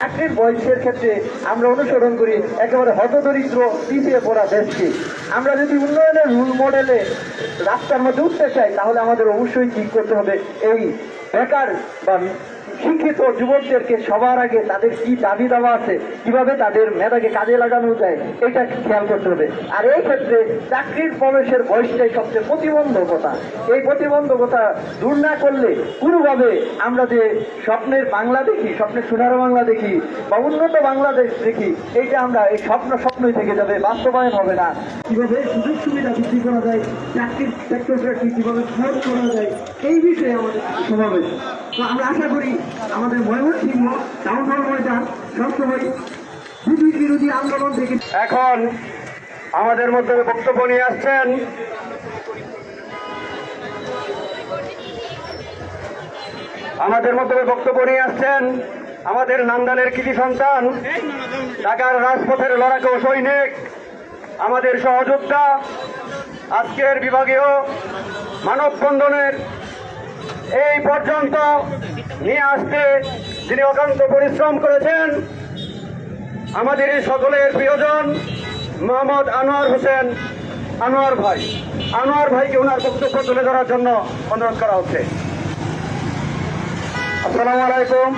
চাকরির বয়সের ক্ষেত্রে আমরা অনুসরণ করি, একেবারে হতদরিদ্র পিছিয়ে পড়া দেশকে। আমরা যদি উন্নয়নের রুল মডেলে রাস্তার মধ্যে উঠতে চাই, তাহলে আমাদের অবশ্যই ঠিক করতে হবে এই বেকার বা শিক্ষিত যুবকদেরকে সবার আগে তাদের কি দাবি দাওয়া আছে, কীভাবে তাদের মেধাকে কাজে লাগানো যায়, এটা খেয়াল করতে হবে। আর এই ক্ষেত্রে চাকরির প্রবেশের বয়সটাই সবচেয়ে প্রতিবন্ধকতা। এই প্রতিবন্ধকতা দূর না করলে কোনোভাবে আমরা যে স্বপ্নের বাংলা দেখি, স্বপ্নের সোনার বাংলা দেখি, বা উন্নত বাংলাদেশ দেখি, এইটা আমরা এই স্বপ্ন স্বপ্নই থেকে যাবে, বাস্তবায়ন হবে না। কীভাবে সুযোগ সুবিধা বৃদ্ধি করা যায়, চাকরির সেক্টরটাকে কীভাবে সহজ করা যায়, এই বিষয়ে আমাদের সমাবেশ। তো আমরা আশা করি আমাদের ময়মনসিংহ টাউন ময়দান সবসময় বিরোধী আন্দোলন থেকে এখন আমাদের মধ্যে বক্তব্য নিয়ে আসছেন আমাদের মধ্যে বক্তব্য নিয়ে আসছেন আমাদের নান্দালের কৃতি সন্তান, ঢাকার রাজপথের লড়াকু সৈনিক, আমাদের সহযোদ্ধা, আজকের বিভাগীয় মানববন্ধনের এই পর্যন্ত নিয়ে আসতে যিনি অকান্ত পরিশ্রম করেছেন, আমাদের সকলের প্রিয়জন মোহাম্মদ আনোয়ার হোসেন আনোয়ার ভাই। আনোয়ার ভাইকে ওনার বক্তব্য তুলে ধরার জন্য অনুরোধ করা হচ্ছে। আসসালামু আলাইকুম।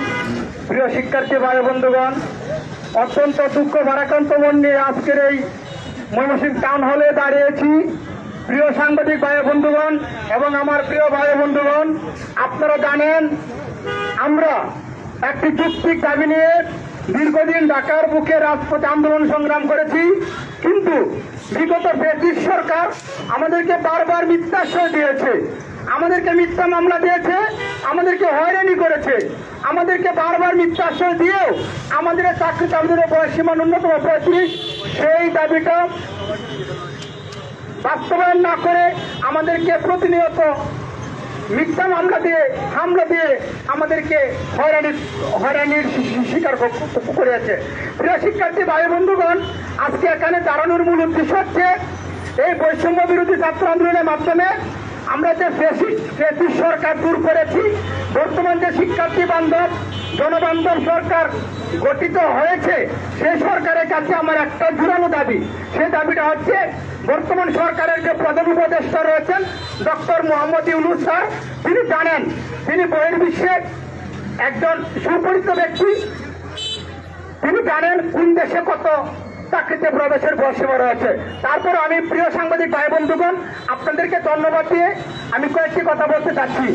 প্রিয় শিক্ষার্থী ভাই বন্ধুগণ, অত্যন্ত দুঃখ ভারাক্রান্ত মন নিয়ে আজকের এই ময়মনসিংহ টাউন হলে দাঁড়িয়েছি। প্রিয় সাংবাদিক ভাই বন্ধুগণ এবং আমার প্রিয় ভাই বন্ধুগণ, আপনারা জানেন, আমরা একটি যুক্তিক দাবি নিয়ে দীর্ঘদিন ঢাকার বুকে রাজপথে আন্দোলন সংগ্রাম করেছি, কিন্তু বিগত ব্রিটিশ সরকার আমাদেরকে বারবার মিথ্যাশ্রয় দিয়েছে। আমাদেরকে মিথ্যা মামলা দিয়েছে, আমাদেরকে হয়রানি করেছে। আমাদেরকে বারবার মিথ্যাশ্রয় দিয়েও আমাদের চাকরি চাকরিতে আমাদের বয়স সীমা ন্যূনতম পঁয়ত্রিশ, সেই দাবিটা বাস্তবায়ন না করে আমাদেরকে প্রতিনিয়ত মিথ্যা মামলা দিয়ে, হামলা দিয়ে আমাদেরকে হয়রানির হয়রানির শিকার করেছে। প্রিয় শিক্ষার্থী, ভাই বন্ধুগণ, আজকে এখানে দাঁড়ানোর মূল উদ্দেশ্য হচ্ছে এই বৈষম্য বিরোধী ছাত্র আন্দোলনের মাধ্যমে আমরা যে ফেসিস্ট সরকার দূর করেছি, বর্তমান যে শিক্ষার্থী বান্ধব, জনবান্ধব সরকার গঠিত হয়েছে, সে সরকারের কাছে আমার একটা জোরালো দাবি। সে দাবিটা হচ্ছে, বর্তমান সরকারের যে প্রধান উপদেষ্টা রয়েছেন, ডক্টর মোহাম্মদ ইউনুস স্যার, তিনি জানেন, তিনি বহির্বিশ্বে একজন সুপরিচিত ব্যক্তি। তিনি জানেন কোন দেশে কত চাকরিতে প্রবেশের বসীমা রয়েছে। তারপর আমি প্রিয় সাংবাদিক ভাই বন্ধুগণ আপনাদেরকে ধন্যবাদ দিয়ে আমি কয়েকটি কথা বলতে চাচ্ছি।